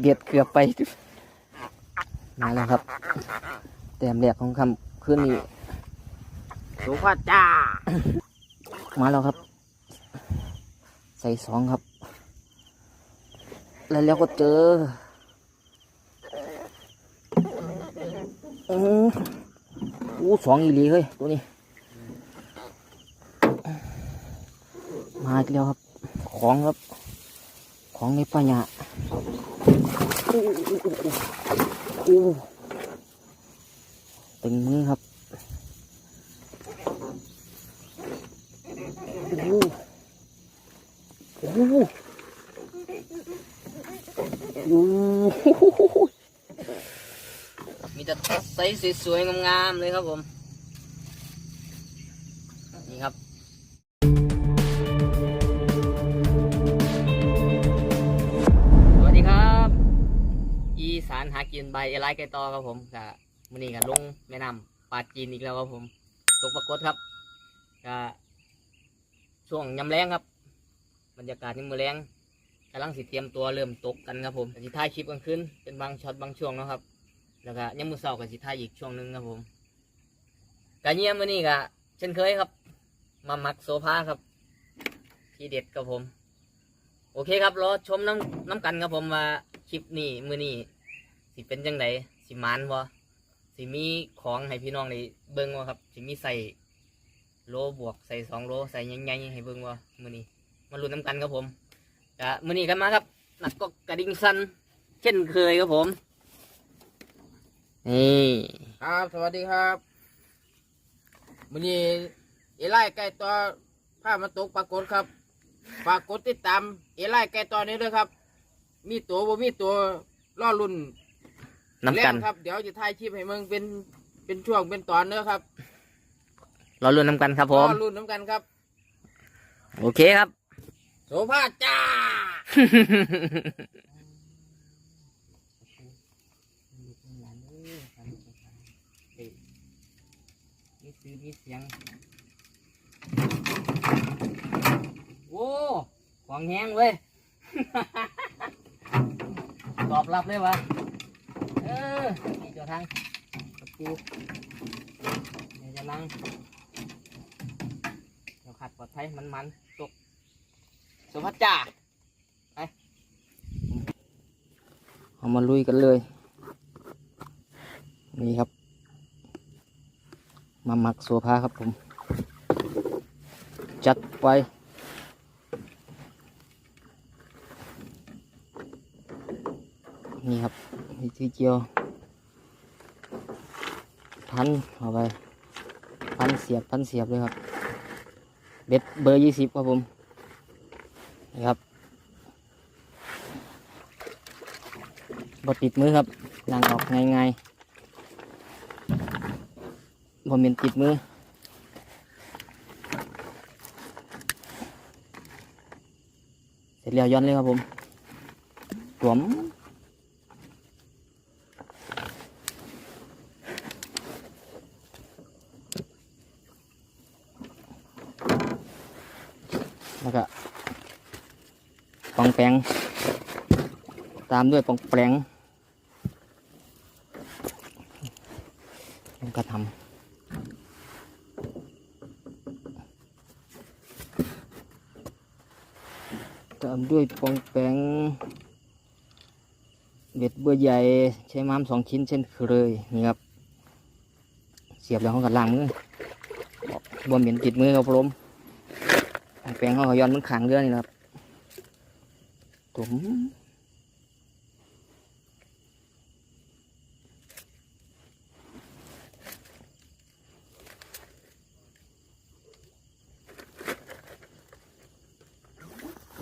เบียดเกือบไปมาแล้วครับ แต้มแรกของคำคืนนี้สุภาพจ้า มาแล้วครับ ใส่สองครับ แล้วแล้วก็เจออืออู้สองอีหลีเฮ้ยตัวนี้ มาอีกแล้วครับ ของครับ ของในปัญญาอู้อู้อู้อู้อู้ ตึงมือครับอู้อู้อู้มีแต่ไซส์สวยๆงามๆเลยครับผมากินใบเอลไลไก่ตอครับผมกับมื้อนี้กับลงแม่น้ำปลาจีนอีกแล้วครับผมตกปรากฏครับกับช่วงยำแรงครับ บรรยากาศยามมือแรงกำลังสิเตรียมตัวเริ่มตกกันครับผมสิถ่ายคลิปกลางคืนเป็นบางช็อตบางช่วงนะครับ แล้วก็ยามมือเช้ากับสิถ่ายอีกช่วงหนึ่งครับผมกะเยี่ยมมื้อนี้กะเช่นเคยครับมามักโซฟาครับ ที่เด็ดครับผม โอเคครับรอชมน้ำน้ำกันครับผมว่าคลิปนี้มือนี้ สิเป็นจังไดสิมานบ่สิมีของให้พี่น้องได้เบิ่งบ่ครับ สิมีใส่โลบวกใส่สองโลใส่ใหญ่ๆให้เบิ่งบ่มือนี้มาลุ้นน้ำกันครับผมกะมือนี้กันมาครับนักก็กระดิ่งสั้นเช่นเคยครับผมนี่ครับสวัสดีครับวันนี้เอไล่ไก่ตัวผ้ามาตกปรากฏครับฝากกดติดตามเอไล่ไก่ตัวนี้ด้วยครับ มีตัวบ่มีตัวล่อรุ่น น้ำกันแรงครับ เดี๋ยวจะถ่ายคลิปให้มึงเป็นเป็นช่วงเป็นตอนเด้อครับรอลุ้นน้ำกันครับผมล่อรุ่นน้ำกันครับ โอเคครับ โสภาจ้า มีซื้อมีเสียง โอ้ของแห้งเว้ย ตอบรับเลยวะเออนี่จ้าทางประตูเดี๋ยจะนั่งเดี๋ยวขัดปลอดภัยมันมันๆตกสุภัจจ่าไปเอามาลุยกันเลย นี่ครับ มาหมักโซฟาครับผม จัดไปนี่ครับ วิธีเกี่ยว พันเอาไป พันเสียบ พันเสียบเลยครับ เบ็ดเบอร์ยี่สิบครับผมนี่ครับบดติดมือครับล้างออกง่ายๆผมเป็นติดมือ เสร็จแล้วย้อนเลยครับผมสวมแล้วก็ป องแปงตามด้วยปองแปงแล้วก็ทำตามด้วยปองแปงเบ็ดเบื่อใหญ่ใช้ม้ามสองชิ้นเช่นเคยนี่ครับ เสียบแล้วเขากัดล่างมือบวมเหม็นติดมือครับผมแปงเขาก็ย้อนมันขางเรื่องนี่ครับ ลม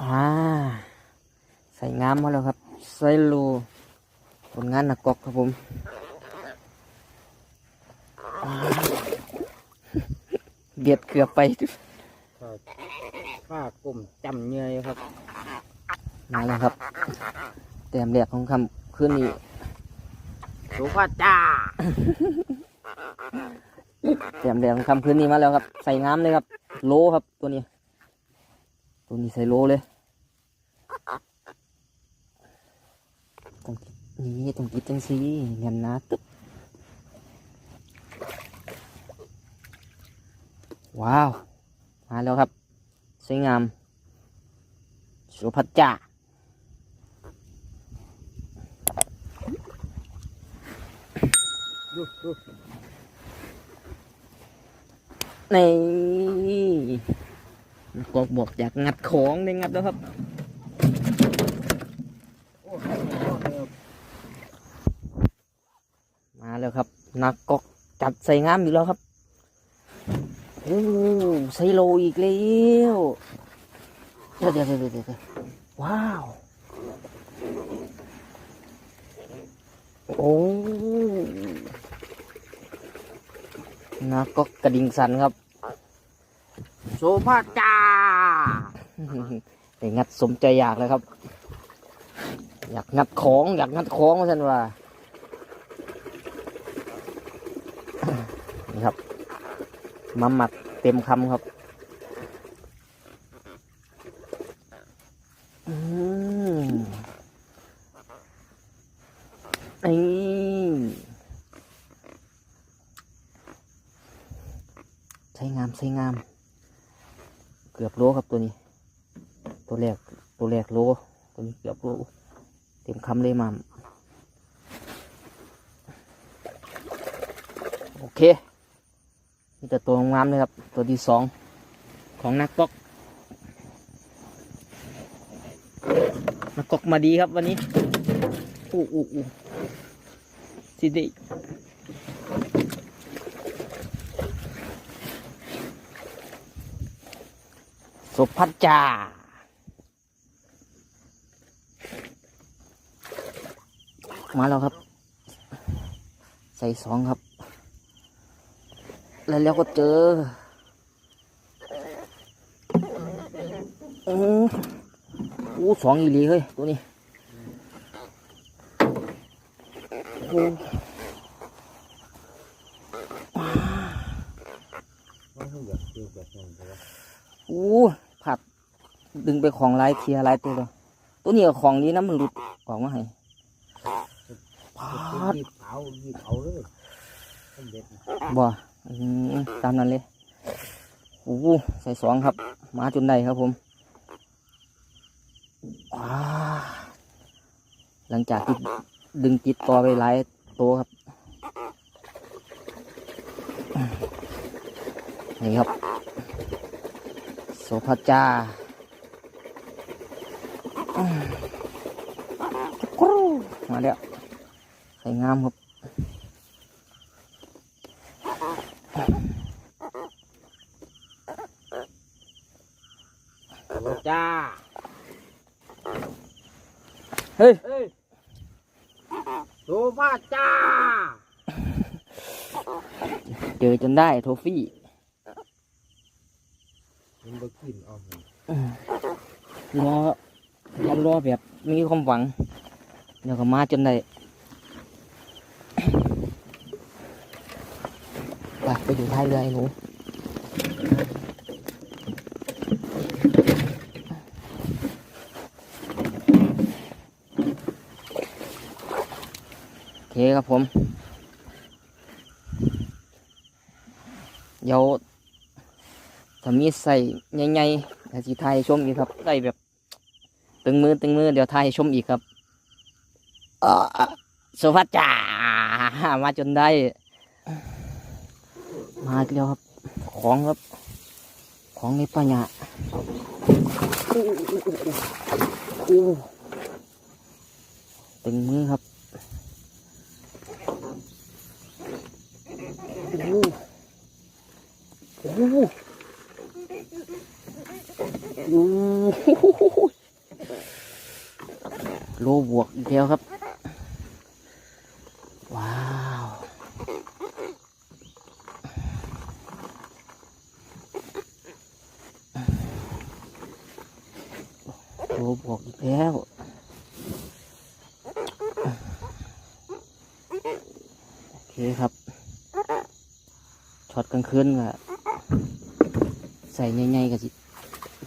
อ่าใส่งามมาแล้วครับใส่โลผลงานหนักกอกครับผมเบียดเกือบไปผ้ากลุ่มจำเงยครับ มาแล้วครับ แต้มแรกของคำคืนนี้โสภาพจ้าแต้มแรกของคำคืนนี้มาแล้วครับ ใส่งามเลยครับ โลครับตัวนี้ ตัวนี้ใส่โลเลยต้องนี่ต้องกินจังซี่เนียนนะตึ๊บว้าว มาแล้วครับ สวยงามสุพัจจา นี่กอกบอกอยากงัดของได้งัดแล้วครับมาแล้วครับ นักกอกจัดใส่งามอยู่แล้วครับโอ้ใส่โลอีกแล้วเดี๋ยวเดี๋ยวเดี๋ยวเดี๋ยวเดี๋ยวว้าวโอ้ นักกอกกระดิ่งสันครับ โซฟาจ้าแต่งัดสมใจอยากเลยครับ อยากงัดของ อยากงัดของว่าท่านว่านี่ครับมาหมัดเต็มคำครับ อืมนี่ ใช้งาม เกือบโลครับตัวนี้ ตัวแรกตัวแรกโลตัวนี้เกือบโลเต็มคำเลยมามโอเคนี่แต่ตัวงามเลยครับ ตัวที่สองของนักก๊อกนักก๊อกมาดีครับวันนี้อู้อู้อู้สิเดี สุพัชจามาแล้วครับ ใส่สองครับ แล้วแล้วก็เจออืออู้สองอีหลีเฮ้ย ตัวนี้โอ้ผัด ดึงไปของลายเคลียร์ลายตัวเลยตัวนี้ก็ของนี้นะมันหลุดออกมาให้ผัดหยิบเอาหยิบเอาเลยเป็นเด็ดบ่อืมตามนั้นเลยอู้ใส่สองครับ มาจนได้ครับผมว้าหลังจากที่ดึงติดต่อไปหลายตัวครับนี่ครับโสภาจาอืม กรูมาแล้วใส่งามครับโซจ้า เฮ้ยเอ้ยโซฟาจ้า เจอจนได้โทฟี่มันไปกินเอารอ รอรอแบบมีความหวัง เดี๋ยวก็มาจนได้ไปไปอยู่ท้ายเรือไอ้หนูโอเคครับผม เดี๋ยวถ้ามีใส่ใหญ่ๆแต่สีไทยชมอีครับได้แบบ ตึงมือตึงมือเดี๋ยวไทยชมอีกครับสวัสดีจ้ามาจนได้ มาอีกแล้วครับ ของครับ ของในปัญญาตึงมือครับอู้อู้อู้ โลบวกอีกแล้วครับ ว้าว โลบวกอีกแล้วโอเคครับช็อตกลางคืนก็ใส่ใหญ่ๆกับสิ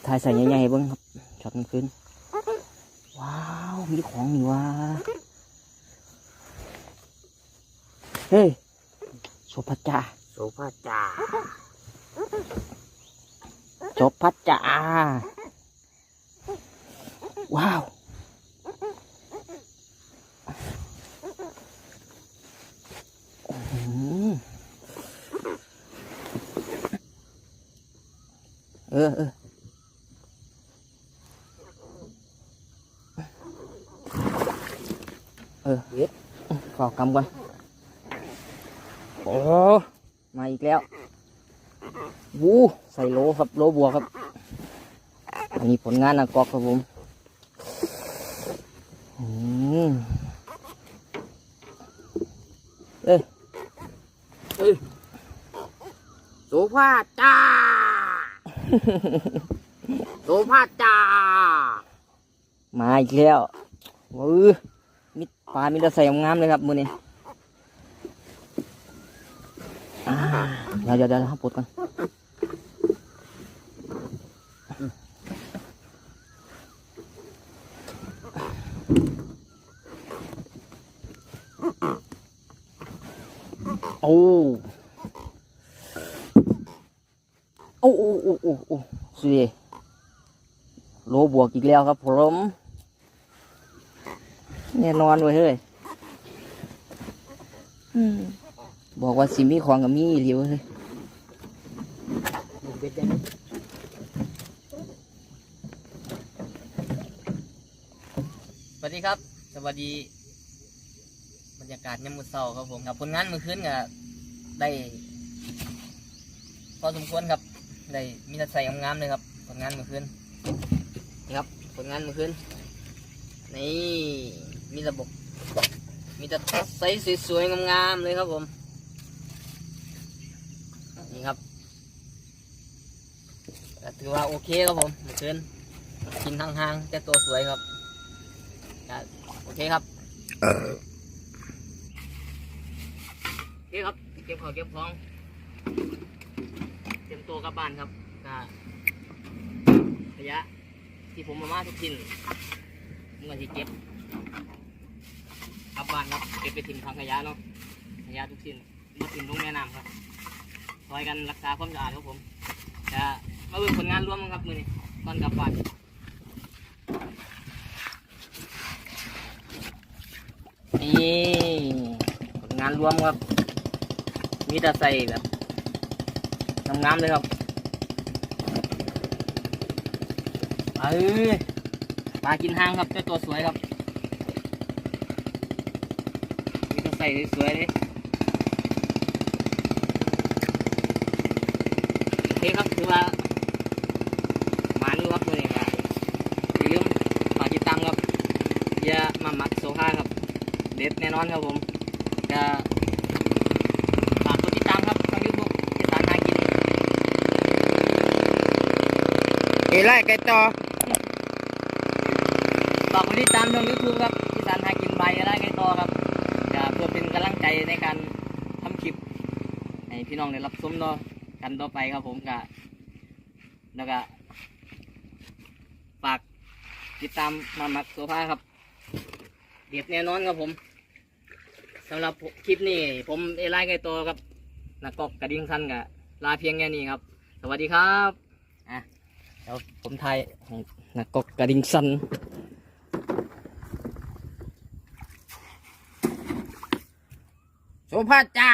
ทายใส่ใหญ่ๆเบิ้งครับช็อตกลางคืน มีของนี่ว่าเฮ้ยโสภัจจาโสภาจ่าโสภัจจาว้าวอื้อหือเออเออ ออเย็ดขอกำก่อนโอ้มาอีกแล้ววูใส่โลครับโลบัวครับ อันนี้ผลงานนากอกครับผมอืมเอ้ยโสภาจ่าโสภาจ่ามาอีกแล้ววือ มิดปลามิดใส่งามเลยครับมือนี้เดี๋ยวเดี๋ยวเดี๋ยวปลดก่อนโอ้โอ้โอ้โอ้โอ้โอ้สวยโลบวกอีกแล้วครับผม แน่นอนเว้ยเฮ้ยอืมบอกว่าสิมีของกับมีอีหลีเว้ยเฮ้ยบุกเบ็ดยังไงสวัสดีครับ สวัสดี บรรยากาศยามมื้อเช้าครับผมกับผลงานมื้อคืนก็ได้ พอสมควรครับ ได้มีแต่ใส่งามๆเลยครับผลงานมื้อคืนนี่ครับผลงานมื้อคืนนี่ มีระบบ มีแต่ใสสวยๆงามๆเลยครับผม นี่ครับถือว่าโอเคครับผมมื้อคืนกินห่างๆแต่ตัวสวยครับ โอเคครับโอเคครับ เก็บของเก็บของเตรียมตัวกลับบ้านครับก็ขยะที่ผมมามาทุกทินเมื่อที่เก็บ กลับบ้านครับเก็บไปทิ้งทางขยะเนาะขยะทุกทิ้นมาทิ้งลงแม่น้ำครับคอยกันรักษาความสะอาดครับผมจะมาเบิ่งผลงานร่วมกันครับมือนี้ตอนกลับบ้านนี่ผลงานรวมครับ มีแต่ใส่แบบงามๆเลยครับเอ้ยปลากินห้างครับเจ้าตัวสวยครับ มีแต่ ใส่สวยๆเลยโอเคครับถือว่าหมานอยู่ครับตัวนี้ครับอย่าลืมฝากติดตามครับอย่ามามักโซฟาครับ เด็ดแน่นอนครับผมจะฝากกดติดตามครับทางยูทูบที่สารหากินเอไล่ไก่ต่อฝากกดติดตามทางยูทูบครับ น้องได้รับชมต่อกันต่อไปครับผมกะแล้วก็ฝากติดตามมามักโซฟาครับ เด็ดแน่นอนครับผมสำหรับคลิปนี้ผมเอไลไกตัวครับนักกอกกระดิ่งสั้นกับลาเพียงแค่นี้ครับ สวัสดีครับอะเดี๋ยวผมไทยให้นักกอกกระดิ่งสั้นโสภาจ่า